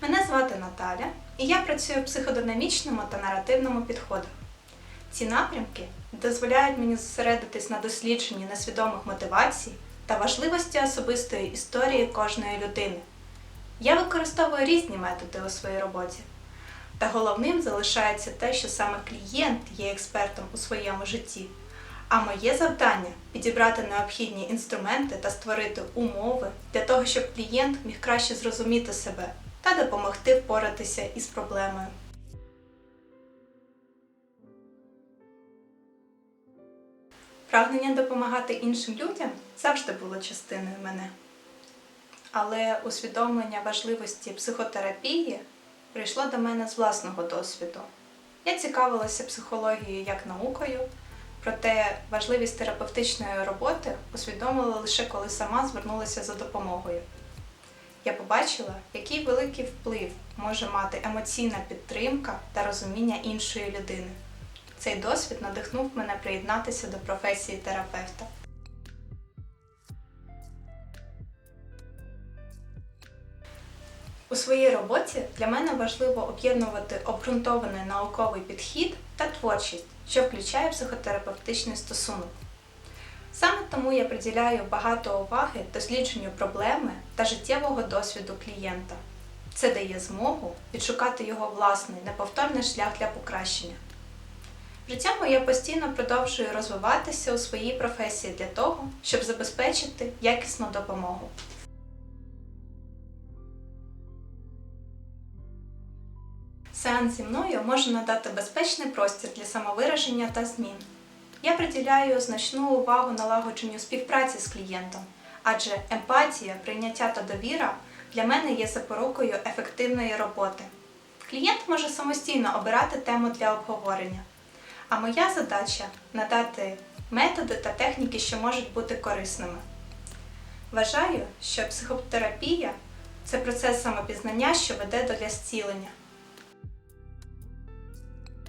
Мене звати Наталя, і я працюю в психодинамічному та наративному підходах. Ці напрямки дозволяють мені зосередитись на дослідженні несвідомих мотивацій та важливості особистої історії кожної людини. Я використовую різні методи у своїй роботі. Та головним залишається те, що саме клієнт є експертом у своєму житті. А моє завдання підібрати необхідні інструменти та створити умови для того, щоб клієнт міг краще зрозуміти себе та допомогти впоратися із проблемою. Прагнення допомагати іншим людям завжди було частиною мене. Але усвідомлення важливості психотерапії прийшло до мене з власного досвіду. Я цікавилася психологією як наукою, проте важливість терапевтичної роботи усвідомила лише коли сама звернулася за допомогою. Я побачила, який великий вплив може мати емоційна підтримка та розуміння іншої людини. Цей досвід надихнув мене приєднатися до професії терапевта. У своїй роботі для мене важливо об'єднувати обґрунтований науковий підхід та творчість, що включає психотерапевтичний стосунок. Саме тому я приділяю багато уваги дослідженню проблеми та життєвого досвіду клієнта. Це дає змогу відшукати його власний неповторний шлях для покращення. При цьому я постійно продовжую розвиватися у своїй професії для того, щоб забезпечити якісну допомогу. Сеанс зі мною може надати безпечний простір для самовираження та змін. Я приділяю значну увагу налагодженню співпраці з клієнтом, адже емпатія, прийняття та довіра для мене є запорукою ефективної роботи. Клієнт може самостійно обирати тему для обговорення, а моя задача надати методи та техніки, що можуть бути корисними. Вважаю, що психотерапія це процес самопізнання, що веде до зцілення.